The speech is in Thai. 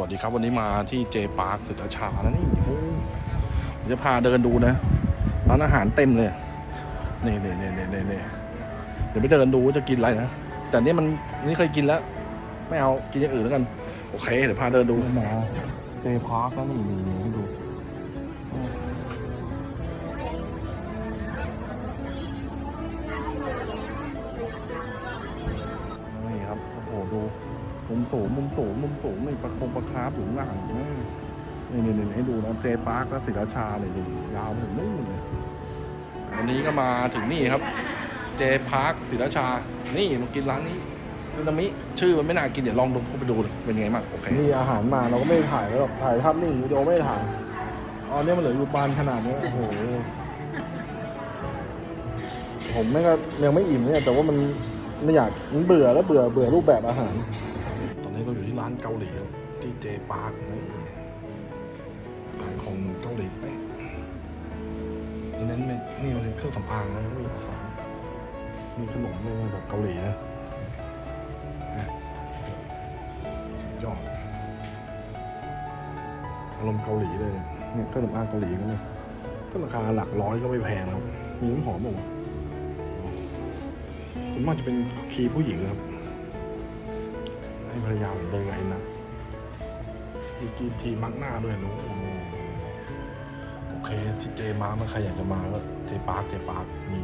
วัสดีครับวันนี้มาที่เจปาร์คสุดาชานะนี่โอ้จะพาเดินดูนะร้านอาหารเต็มเลยนี่นี่นี่นี่นี่นี่เดี๋ยวไปเดินดูว่าจะกินอะไรนะแต่นี่มันนี่เคยกินแล้วไม่เอากินอย่างอื่นแล้วกัน โอเค เดี๋ยวพาเดินดูมาเจพาร์คแล้วนี่นี่นี่ดู มุมสูงมุมสูงมุมสูงนี่ประคงประคาบอยู่ข้างหลังนี่นี่นี่ให้ดูนะเจปาร์คและศิราชาเลยดูยาวไปถึงนู่นเลยวันนี้ก็มาถึงนี่ครับ เจพาร์คศิราชา นี่มากินร้านนี้ดูนามิชื่อมันไม่น่ากินเดี๋ยวลองดูเข้าไปดูเลยเป็นไงบ้างโอเคนี่อาหารมาเราก็ไม่ได้ถ่ายไว้หรอกถ่ายภาพนิ่งวิดีโอไม่ได้ถ่ายอ๋อเนี่ยมันเหลืออยู่บานขนาดนี้โอ้โหผมไม่ก็ยังไม่อิ่มเนี่ยแต่ว่ามันไม่อยากมันเบื่อแล้วเบื่อเบื่อรูปแบบอาหารตอ นนี้เราอยู่ที่ร้านเกาหลีครับที่เจปาร์คนี่ขายของเกาหลีไปะอันนั้นไม่นี่มันเป็นเครื่องสำอางนะมีหารมีขนมด้วยแบบเกาหลีนะสุดยอดอารมณ์เกาหลีเลยเนี่ยเครื่องสำอางเกาหลีกันเลยก็ราคาหลักร้อยก็ไม่แพงครับมีน้ำหอมบอกผมว่าจะเป็นคีย์ผู้หญิงครับ ให้ภรรยาผมเดินไงนะมีกีทีมักหน้าด้วยหนูโอเคที่เจมาเมื่อใครอยากจะมาก็เจปาร์คเจปาร์คมี